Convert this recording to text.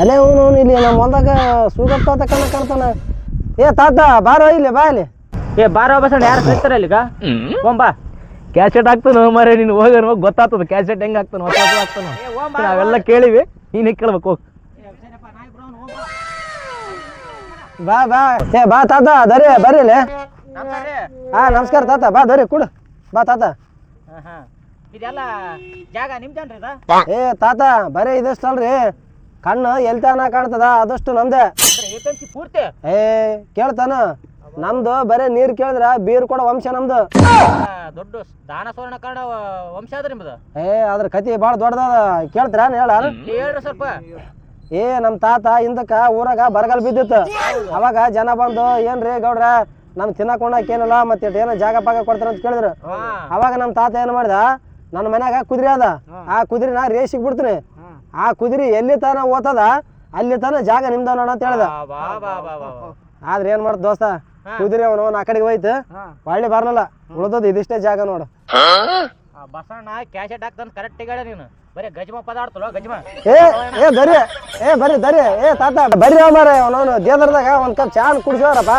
ಅಲ್ಲೇ ಅವನು ಇಲ್ಲಿ ನಮ್ಮ ಹೊಲ್ದಾಗ ಸೂಗರ್ ತಾತ ಕಣ್ಣ ಕಾಣ್ತಾನ. ಏ ತಾತ ಬಾರೋ ಇಲ್ಲಿ ಬಾ ಇಲ್ಲಿ. ಏ ಬಾರೋ ಬಸಣ್ಣ ಯಾರು ಕಳಿಸ್ತಾರ ಇಲ್ಲಿಗ? ಬಾ ಕ್ಯಾಸೆಟ್ ಹಾಕ್ತಾನ ಮರೆ ನೀನು ಹೋಗ ಹೋಗಿ ಗೊತ್ತಾಗ್ತದ ಕ್ಯಾಸೆಟ್ ಹೆಂಗ್ ಹಾಕ್ತಾನ ಹೊಸ ಹಾಕ್ತಾನ. ನಾವೆಲ್ಲ ಕೇಳಿವಿ ನೀನು ಕೇಳ್ಬೇಕು ಹೋಗ್. ಬಾ ಬಾ. ಏ ಬಾ ತಾತ ದರಿ ಬರ್ರಿ ಇಲ್ಲಿ. ಹಾ ನಮಸ್ಕಾರ ತಾತ ಬಾ ದರಿ ಕುಡು. ಬಾ ತಾತ. ಇದೆಲ್ಲ ಜಾಗ ನಿಮ್ದೇನ್ರಿ ಏ ತಾತ ಬರೀ ಇದಷ್ಟಲ್ರಿ ಕಣ್ಣು ಎಲ್ತಾನ ಕಾಣ್ತದ? ಅದಷ್ಟು ನಮ್ದೆ. ಪೂರ್ತಿ? ಏ ಕೇಳ್ತಾನ? ನಮ್ದು ಬರೇ ನೀರ್ ಕೇಳಿದ್ರ ಬೀರ್ ಕೊಡೋ ವಂಶ ನಮ್ದು. ದೊಡ್ಡ ದಾನ ಸುವರ್ಣ ಕನ್ನಡ ವಂಶ ಅದ ನಿಮ್ದು? ಏ ಅದ್ರ ಕತಿ ಭಾಳ ದೊಡ್ಡದ. ಕೇಳ್ತೀರ ಹೇಳ? ಹೇಳ್ರಿ ಸ್ವಲ್ಪ. ಏ ನಮ್ ತಾತ ಹಿಂದಕ್ಕ ಊರಾಗ ಬರಗಾಲ ಬಿದ್ದಿತ್ತು. ಅವಾಗ ಜನ ಬಂದು ಏನ್ರಿ ಗೌಡ್ರ ನಮ್ ತಿನ್ನಕ್ ಉಣ್ಣಕ್ ಏನಿಲ್ಲ ಮತ್ತೆ ಏನೋ ಜಾಗ ಪಾಗ ಕೊಡ್ತಾರ ಅಂತ ಕೇಳಿದ್ರು. ಅವಾಗ ನಮ್ ತಾತ ಏನ್ ಮಾಡ್ದ? ನನ್ನ ಮನ್ಯಾಗ ಕುದುರೆ ಅದ. ಆ ಕುದುರೆ ನಾ ರೇಸಿಗೆ ಬಿಡ್ತೀನಿ. ಆ ಕುದುರೆ ಎಲ್ಲಿ ತನ ಓತದ ಅಲ್ಲಿ ತನ ಜಾಗ ನಿಮ್ದ ನೋಡ ಅಂತ ಹೇಳ್ದ. ಬಾ ಬಾ ಬಾ ಬಾ ಬಾ. ಆದ್ರೆ ಏನ್ ಮಾಡ್ದ ದೋಸ್ತ ಕುದುರೆ ಅವನು ಆ ಕಡೆಗೆ ಹೋಯ್ತು. ಒಳ್ಳೆ ಬರ್ಲಿಲ್ಲ ಉಳ್ದದ್ ಇದಿಷ್ಟೇ ಜಾಗ ನೋಡು. ಆ ಬಸಣ್ಣ ಕ್ಯಾಶೆಟ್ ಹಾಕ್ತಾನೆ ಕರೆಕ್ಟ್ ಹೇಳ ನೀನು. ಬರೀ ಗಜ್ಮ ಪದಾರ್ಥ ಗಜ್ಮ. ಏ ಏ ಬರಿ ಏ ಬರೀ ದರಿ ಏ ತಾತ ಅವ ಮಾರ ಅವನವನು ದೇದರ್ದಾಗ ಒಂದ್ ಕಪ್ ಚಾ ಕುಡಿಸೋರಪ್ಪ